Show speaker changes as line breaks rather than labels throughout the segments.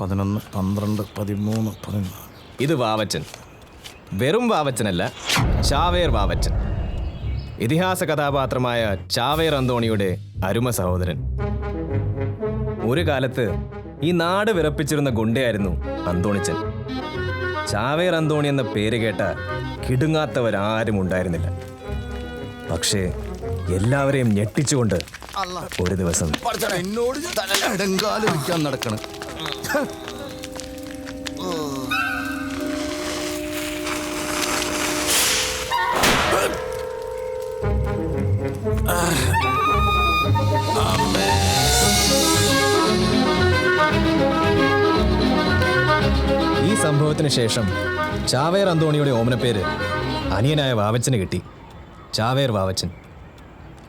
പതിനൊന്ന് പന്ത്രണ്ട് പതിമൂന്ന് പതിനാല്.
ഇത് വാവച്ചൻ. വെറും വാവച്ചനല്ല ചാവേർ വാവച്ചൻ. ഇതിഹാസ കഥാപാത്രമായ ചാവേർ അന്തോണിയുടെ അരുമ സഹോദരൻ. ഒരു കാലത്ത് ഈ നാട് വിറപ്പിച്ചിരുന്ന ഗുണ്ടയായിരുന്നു അന്തോണിച്ചൻ. ചാവേർ അന്തോണി എന്ന പേര് കേട്ട കിടുങ്ങാത്തവരാരും ഉണ്ടായിരുന്നില്ല. പക്ഷേ എല്ലാവരെയും ഞെട്ടിച്ചുകൊണ്ട് ഒരു ദിവസം
എന്നോട് നടക്കണം.
ഈ സംഭവത്തിന് ശേഷം ചാവേർ അന്തോണിയുടെ പേര് അനിയനായ വാവച്ചന് കിട്ടി. ചാവേർ വാവച്ചൻ.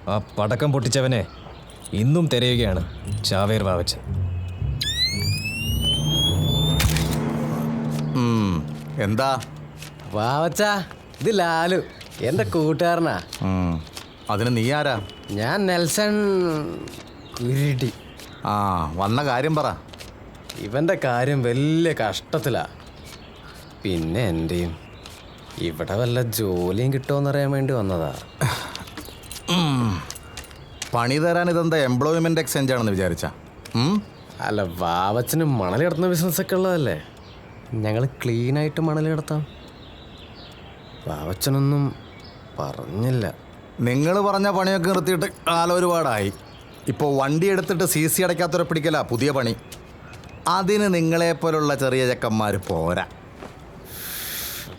ആ പടക്കം പൊട്ടിച്ചവനെ ഇന്നും തിരയുകയാണ് ചാവേർ വാവച്ചൻ.
എന്താ?
വാവച്ചാ ഇത് ലാലു. എന്റെ കൂട്ടുകാരനാ.
അതിന് നീ ആരാ?
ഞാൻ നെൽസൺ കുരുടി.
ആ വന്ന കാര്യം പറ.
ഇവന്റെ കാര്യം വലിയ കഷ്ടത്തിലാ. പിന്നെ എന്റെയും ഇവിടെ വല്ല ജോലിയും കിട്ടുമെന്നറിയാൻ വേണ്ടി വന്നതാ.
പണി തരാൻ ഇതെന്താ എംപ്ലോയ്മെന്റ് എക്സ്ചേഞ്ച് ആണെന്ന് വിചാരിച്ച?
അല്ല വാവച്ചന് മണൽ ബിസിനസ് ഒക്കെ ഉള്ളതല്ലേ? ഞങ്ങൾ ക്ലീനായിട്ട് മണൽ കിടത്താം. വാവച്ചനൊന്നും പറഞ്ഞില്ല.
നിങ്ങൾ പറഞ്ഞ പണിയൊക്കെ നിർത്തിയിട്ട് കാലം ഒരുപാടായി ഇപ്പോൾ വണ്ടി എടുത്തിട്ട് സി സി അടയ്ക്കാത്തവരെ പിടിക്കല പുതിയ പണി. അതിന് നിങ്ങളെപ്പോലുള്ള ചെറിയ ചെക്കന്മാർ പോരാ.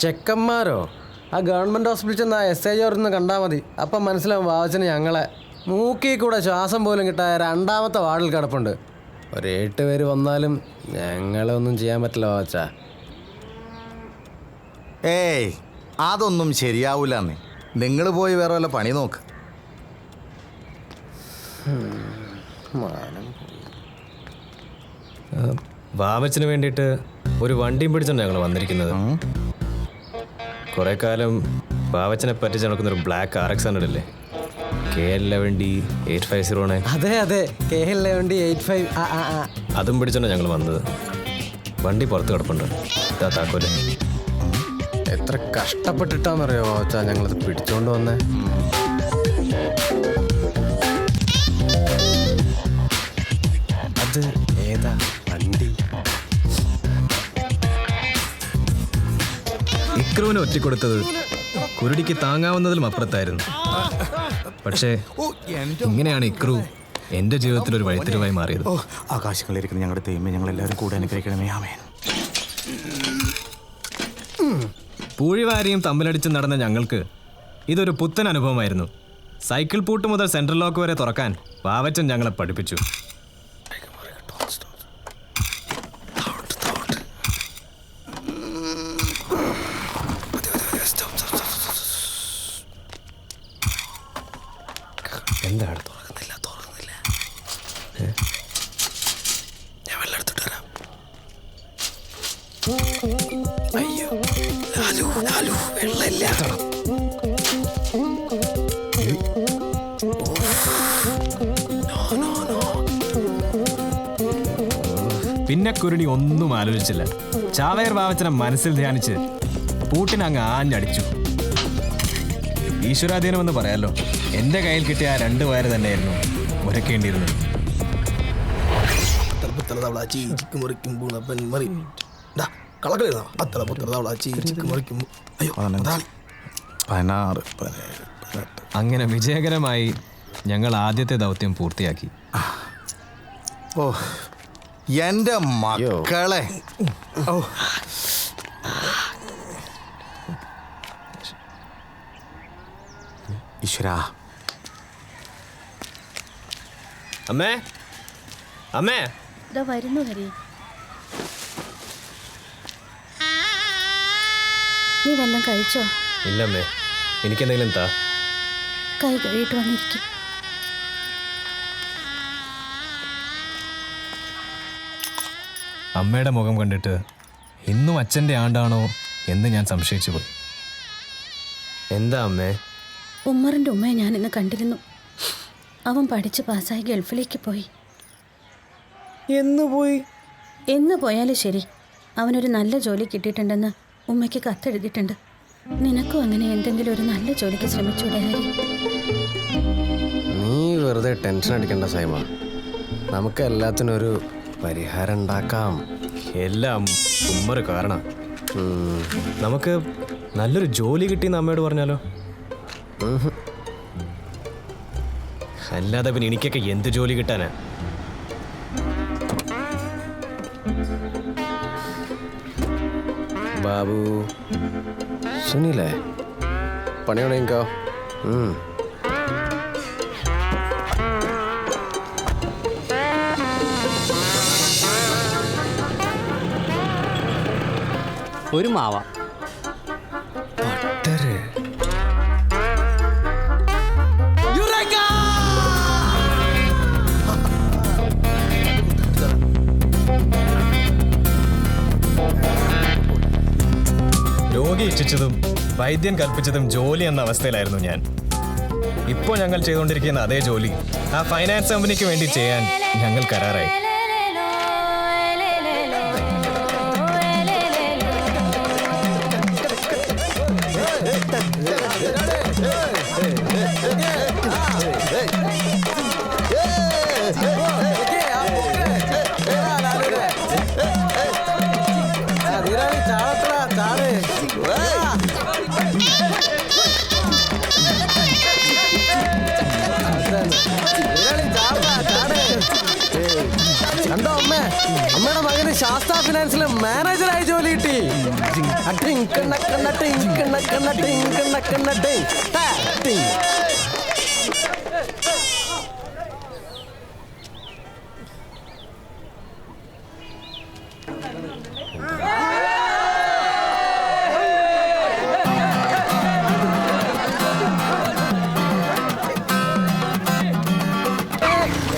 ചെക്കന്മാരോ? ആ ഗവൺമെന്റ് ഹോസ്പിറ്റലിൽ ചെന്ന് ആ എസ് ഐ ഒന്ന് കണ്ടാൽ മതി. അപ്പം മനസ്സിലാവും വാവച്ചന് ഞങ്ങളെ മൂക്കി കൂടെ ശ്വാസം പോലും കിട്ടായ രണ്ടാമത്തെ വാർഡിൽ കിടപ്പുണ്ട്. ഒരു എട്ട് പേര് വന്നാലും ഞങ്ങളെ ഒന്നും ചെയ്യാൻ പറ്റില്ല വാവച്ച.
ഏയ് അതൊന്നും ശരിയാവൂലെന്നേ. നിങ്ങൾ പോയി വേറെ വല്ല പണി നോക്ക്.
വാമച്ചിന് വേണ്ടിയിട്ട് ഒരു വണ്ടിയും പിടിച്ചാണ് ഞങ്ങൾ വന്നിരിക്കുന്നത്. കുറെ കാലം വാവച്ചനെ പറ്റിച്ച് നടക്കുന്ന ഒരു ബ്ലാക്ക് ആർ എക്സ് ഹൺഡ്രഡ് അല്ലേ K L eleven D eight five zero
അതെ അതെ. K L eleven D eight five ആ ആ ആ.
അതും പിടിച്ചാണ് ഞങ്ങൾ വന്നത്. വണ്ടി പുറത്ത് കിടപ്പുണ്ട്. താക്കോൽ.
എത്ര കഷ്ടപ്പെട്ടിട്ടാന്നറിയോ വാവച്ച ഞങ്ങളത് പിടിച്ചോണ്ട് വന്നേ. അത് ഏതാ വണ്ടി?
ഇക്രുവിന് ഒറ്റിക്കൊടുത്തത് കുരുടിക്ക് താങ്ങാവുന്നതിലും അപ്പുറത്തായിരുന്നു. പക്ഷേ ഇങ്ങനെയാണ് ഇക്രു എന്റെ ജീവിതത്തിൽ ഒരു വഴിത്തിരിവായി മാറിയത്.
ആകാശങ്ങളിരിക്കുന്ന ആകാശങ്ങളിലിരിക്കുന്ന ഞങ്ങളുടെ ദൈവമേ ഞങ്ങൾ എല്ലാവരും കൂടെ അനുഗ്രഹിക്കണമേ. ആമേൻ.
പൂഴിവാരിയും തമ്മിലടിച്ച് നടന്ന ഞങ്ങൾക്ക് ഇതൊരു പുത്തൻ അനുഭവമായിരുന്നു. സൈക്കിൾ പൂട്ട് മുതൽ സെൻട്രൽ ലോക്ക് വരെ തുറക്കാൻ വാവച്ചൻ ഞങ്ങളെ പഠിപ്പിച്ചു. എന്താണ്? തുറക്കുന്നില്ല തുറക്കുന്നില്ല. ലാലു വെള്ളമില്ല പിന്നെ കുരുടി ഒന്നും ആലോചിച്ചില്ല. ചാവേർ ബാവച്ചനെ മനസ്സിൽ ധ്യാനിച്ച് പൂട്ടിനങ്ങ് ആഞ്ഞടിച്ചു. ഈശ്വരാധീനം എന്ന് പറയാലോ എന്റെ കയ്യിൽ കിട്ടിയ ആ രണ്ട് വയറ് തന്നെയായിരുന്നു ഉരക്കേണ്ടിയിരുന്നത്
ചിക്ക് മുറിക്കും അയ്യോ മുതലാളി
പതിനാറ് പതിനേഴ് പതിനെട്ട്.
അങ്ങനെ വിജയകരമായി ഞങ്ങൾ ആദ്യത്തെ ദൗത്യം പൂർത്തിയാക്കി.
ഓ എന്റെ മക്കളെ. ഓ. ഈശ്വരാ.
അമ്മേ അമ്മേ.
ഇതാ വരുന്നു ഹരി. നീ വല്ലതും കഴിച്ചോ?
ഇല്ലമ്മേ എനിക്കെന്തെങ്കിലും താ.
കൈ കഴുകിയിട്ട് വന്നിരിക്കും.
അമ്മയുടെ മുഖം കണ്ടിട്ട് ഇന്നും അച്ഛന്റെ ആണ്ടാണോ എന്ന് ഞാൻ സംശയിച്ചു പോയി. എന്താ അമ്മേ?
ഉമ്മറിന്റെ ഉമ്മയെ ഞാൻ ഇന്ന് കണ്ടിരുന്നു. അവൻ പഠിച്ച് പാസ്സായി ഗൾഫിലേക്ക് പോയി.
എന്ന് പോയി?
എന്ന് പോയാലും ശരി. അവനൊരു നല്ല ജോലി കിട്ടിയിട്ടുണ്ടെന്ന് ഉമ്മയ്ക്ക് കത്തെഴുതിയിട്ടുണ്ട്. നിനക്കും അങ്ങനെ എന്തെങ്കിലും ഒരു നല്ല ജോലിക്ക് ശ്രമിച്ചൂടെ ഹരി?
നീ വെറുതെ ടെൻഷൻ അടിക്കണ്ട സൈമ. നമുക്ക് എല്ലാത്തിനും ഒരു പരിഹാരം ഉണ്ടാക്കാം.
എല്ലാം ഉമ്മൊരു കാരണം. നമുക്ക് നല്ലൊരു ജോലി കിട്ടിയെന്ന് അമ്മയോട് പറഞ്ഞാലോ? അല്ലാതെ പിന്നെ എനിക്കൊക്കെ എന്ത് ജോലി കിട്ടാനാ?
ബാബു. സുനിലേ പണിയുണ്ടെങ്കിക്കോ
ഒരു മാവ.
ഇച്ഛിച്ചതും വൈദ്യൻ കൽപ്പിച്ചതും ജോലി എന്ന അവസ്ഥയിലായിരുന്നു ഞാൻ. ഇപ്പോൾ ഞങ്ങൾ ചെയ്തുകൊണ്ടിരിക്കുന്ന അതേ ജോലി ആ ഫൈനാൻസ് കമ്പനിക്ക് വേണ്ടി ചെയ്യാൻ ഞങ്ങൾ കരാറായി.
ശാസ്ത്ര ഫിനാൻസിലെ മാനേജറായി ജോലി കിട്ടി അട്ടിങ് കണ്ണ കണ്ണ ടിങ് കണ്ണ കണ്ണ ടിങ് കണ്ണ കണ്ണ ടിങ് ടാ, ടിങ്.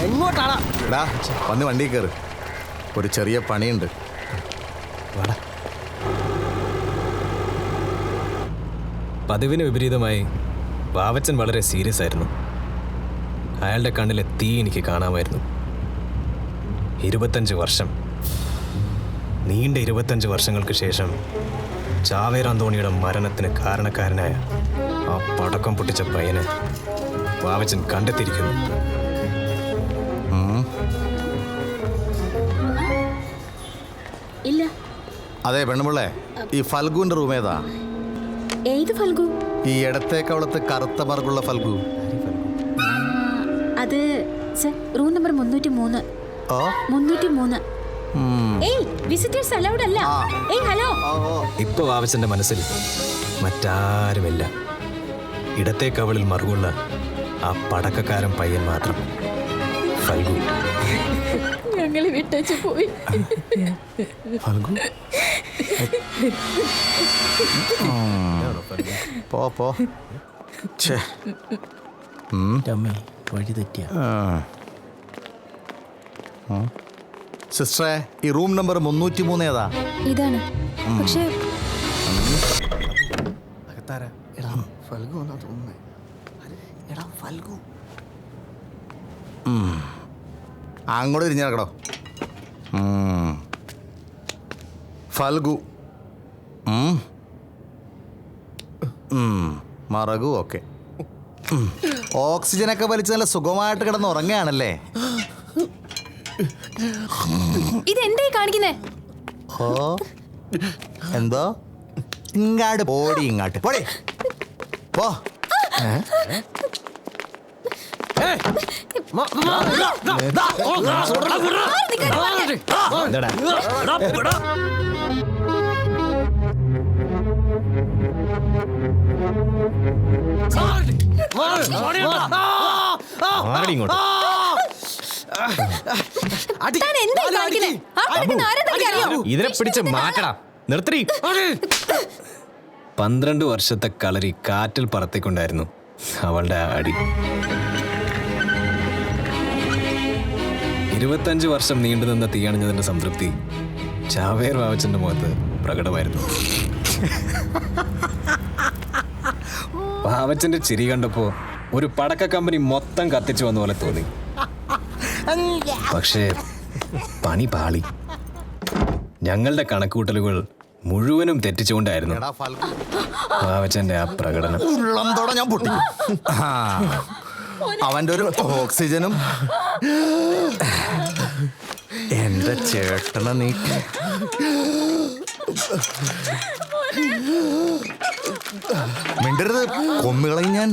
എങ്ങോട്ടാണ്
എടാ വന്ന് വണ്ടി കയറ് ഒരു ചെറിയ പണിയുണ്ട്.
പതിവിന് വിപരീതമായി വാവച്ചൻ വളരെ സീരിയസ് ആയിരുന്നു. അയാളുടെ കണ്ണിലെ തീ എനിക്ക് കാണാമായിരുന്നു. ഇരുപത്തഞ്ച് വർഷം. നീണ്ട ഇരുപത്തഞ്ച് വർഷങ്ങൾക്ക് ശേഷം ചാവേർ അന്തോണിയുടെ മരണത്തിന് കാരണക്കാരനായ ആ പടക്കം പൊട്ടിച്ച പയ്യനെ വാവച്ചൻ കണ്ടെത്തിയിരിക്കുന്നു.
അതെ പെണ്ണുപിള്ളേ ഈ ഫൽഗുവിന്റെ റൂം ഏതാ?
ഏത് ഫൽഗു?
ഈ ഇടത്തേക്കവളത്ത് കവളത്ത് കറുത്ത മാർക്കുള്ള ഫൽഗു.
അത് സർ റൂം നമ്പർ മുന്നൂറ്റി മൂന്ന്
ഓ?
മുന്നൂറ്റി മൂന്ന് ഏയ് വിസിറ്റേഴ്സ് അലൗഡ് അല്ല. ഏയ് ഹലോ.
ഇപ്പൊ വാവച്ചന്റെ മനസ്സിൽ മറ്റാരുമില്ല. ഇടത്തെ കവളിൽ മറുകുള്ള ആ പടക്കക്കാരൻ പയ്യൻ മാത്രം. ഫൽഗു.
ഞങ്ങൾ വിട്ടേച്ച് പോയി.
ഫൽഗു. പോ പോ. ഛേ.
വഴി തെറ്റിയ.
സിസ്റ്ററെ ഈ റൂം നമ്പർ മുന്നൂറ്റി മൂന്ന് ഏതാ?
ഇതാണ്. പക്ഷേ
അങ്ങോട്ട് തിരിഞ്ഞാക്കടോ ഉം. ഫൽഗു. മറകു ഓക്കെ. ഉം. ഓക്സിജനൊക്കെ വലിച്ച് നല്ല സുഖമായിട്ട് കിടന്ന് ഉറങ്ങുകയാണല്ലേ?
ഇതെന്തേ കാണിക്കുന്നേ?
ഓ എന്തോ? ഇങ്ങാട്ട് പോടി ഇങ്ങാട്ട്. പോടി. പോ.
എന്താടാ ഇങ്ങോട്ട്. ഇതിനെ പിടിച്ച് മാറ്റടാ. നിർത്തടി. പന്ത്രണ്ട് വർഷത്തെ കളരി കാറ്റിൽ പറത്തിക്കൊണ്ടായിരുന്നു അവളുടെ അടി. ഇരുപത്തഞ്ച് വർഷം നീണ്ടുനിന്ന തീയണിഞ്ഞതിന്റെ സംതൃപ്തി ചാവേർ വാവച്ചന്റെ മുഖത്ത് പ്രകടമായിരുന്നു. വാവച്ചന്റെ ചിരി കണ്ടപ്പോ ഒരു പടക്ക കമ്പനി മൊത്തം കത്തിച്ചു വന്ന പോലെ തോന്നി. പക്ഷേ പണി പാളി. ഞങ്ങളുടെ കണക്കൂട്ടലുകൾ മുഴുവനും തെറ്റിച്ചുകൊണ്ടായിരുന്നു വാവച്ചന്റെ ആ പ്രകടനം.
ഉള്ളന്തോടെ ഞാൻ പൊട്ടി. ആ. അവന്റെ ഒരു ഓക്സിജനും. എന്റെ ചേട്ടനെ നീ. മിണ്ടരുത് കൊന്നുകളയും ഞാൻ.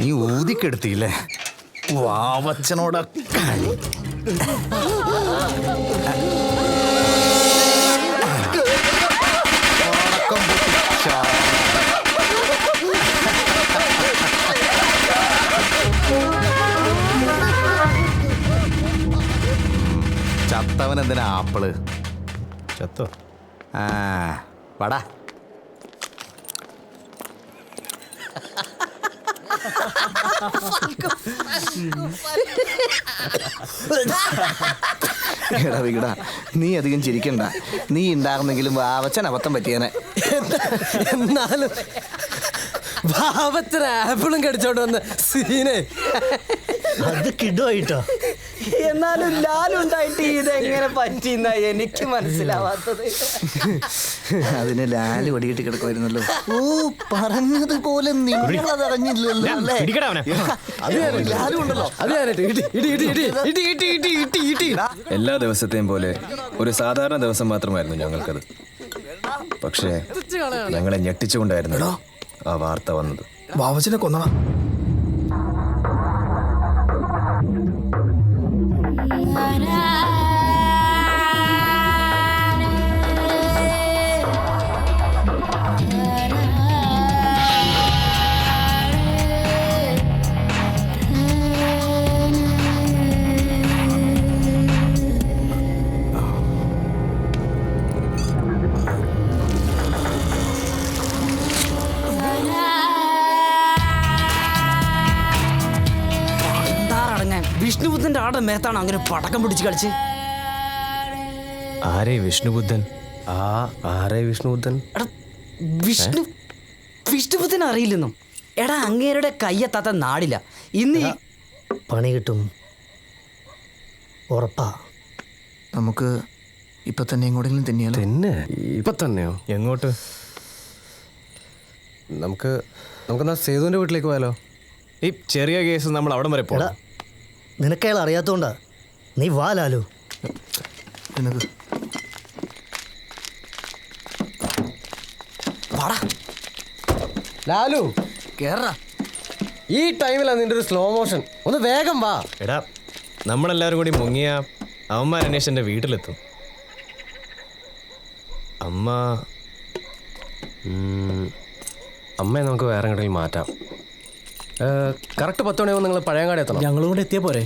നീ ഊതിക്കെടുത്തില്ലേ വാവച്ചനോട് കളി പടക്കം പൊട്ടിച്ചാ. ചത്തവൻ എന്തിനാ ആപ്പിൾ
ചത്തോ
ആ വടാ
എടാ വികടാ നീ അധികം ചിരിക്കണ്ട. നീ ഉണ്ടാകുന്നെങ്കിലും വാവച്ചൻ അബദ്ധം പറ്റിയനെ.
എന്നാലും ഭാവത്തിന് ആപ്പിളും കടിച്ചോണ്ട് വന്ന സീനെ.
അത് കിടുവായിട്ടോ.
എന്നാലും ലാലുണ്ടായിട്ട് ഇത് എങ്ങനെ പറ്റിയെന്ന എനിക്ക് മനസ്സിലാവാത്തത്.
അതിന് ലാൽ ഒടിയിട്ട് കിടക്കുമായിരുന്നല്ലോ ഓ പറഞ്ഞതുപോലെ നിങ്ങളത് അറിഞ്ഞില്ലല്ലോ ഉണ്ടല്ലോ.
എല്ലാ ദിവസത്തെയും പോലെ ഒരു സാധാരണ ദിവസം മാത്രമായിരുന്നു ഞങ്ങൾക്കത്. പക്ഷേ ഞങ്ങളെ ഞെട്ടിച്ചുകൊണ്ടായിരുന്നു ആ വാർത്ത വന്നത്.
ബാവച്ചനെ
കൊന്നണം വിഷ്ണുബുദ്ധന്റെ ആടെ മേത്താണ് അങ്ങനെ പടക്കം പിടിച്ച് കളിച്ച്.
ആരേ വിഷ്ണുബുദ്ധൻ?
ആ ആരേ വിഷ്ണുബുദ്ധൻ?
എടാ വിഷ്ണു വിഷ്ണുബുദ്ധൻ അറിയില്ലെന്നും. എടാ അങ്ങേരുടെ കയ്യെത്താത്ത നാടില്ല. ഇന്ന് ഈ
പണി കിട്ടും. ഉറപ്പാ.
നമുക്ക് ഇപ്പൊ തന്നെ എങ്ങോട്ടെങ്കിലും തന്നെയാലോ?
തന്നെ? ഇപ്പൊ തന്നെയോ?
എങ്ങോട്ട്?
നമുക്ക് നമുക്കെന്നാ സേതുവിന്റെ വീട്ടിലേക്ക് പോയാലോ?
ഈ ചെറിയ കേസ് നമ്മൾ അവിടം വരെ പോകണം
നിനക്കയാൾ അറിയാത്തോണ്ടാ. നീ വാ ലാലു.
നിനക്ക്.
വാടാ.
ലാലു
കേറാ.
ഈ ടൈമിലാണ് നിന്റെ ഒരു സ്ലോ മോഷൻ ഒന്ന് വേഗം വാ.
എടാ നമ്മളെല്ലാവരും കൂടി മുങ്ങിയ അവന്മാർ അന്വേഷിച്ച് എന്റെ വീട്ടിലെത്തും. അമ്മ
ഉം, അമ്മയെ നമുക്ക് വേറെ എങ്ങോട്ടെങ്കിലും മാറ്റാം. കറക്റ്റ് പത്ത് മണിയാവും നിങ്ങൾ പഴയങ്ങാടി എത്തണം.
ഞങ്ങളും കൂടെ എത്തിയ പോരെ?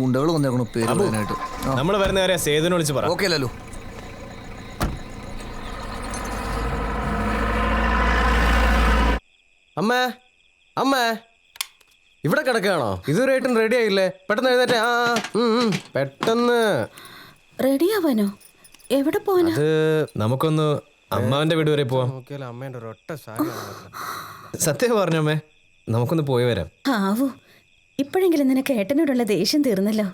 ഗുണ്ടകൾ വന്നേക്കണു പേര് പറയാനായിട്ട്
നമ്മൾ വരുന്ന വരെ സേതുവിനെ വിളിച്ച് പറ.
ഓക്കെ അല്ലല്ലോ
അമ്മേ അമ്മേ. ഇവിടെ കിടക്കുകയാണോ? ഇതുവരെയായിട്ടും റെഡി ആയില്ലേ? പെട്ടെന്ന് എഴുന്നേറ്റേ. ആ പെട്ടെന്ന്.
റെഡിയാവാനോ എവിടെ പോവാനാ?
നമുക്കൊന്ന് അമ്മാവന്റെ വീട് വരെ പോവാം.
അമ്മേന്റെ ഒരൊട്ട
സത്യം പറഞ്ഞമ്മേ നമുക്കൊന്ന് പോയി വരാം.
ആവൂ. ഇപ്പോഴെങ്കിലും നിനക്ക് ഏട്ടനോടുള്ള ദേഷ്യം തീർന്നല്ലോ.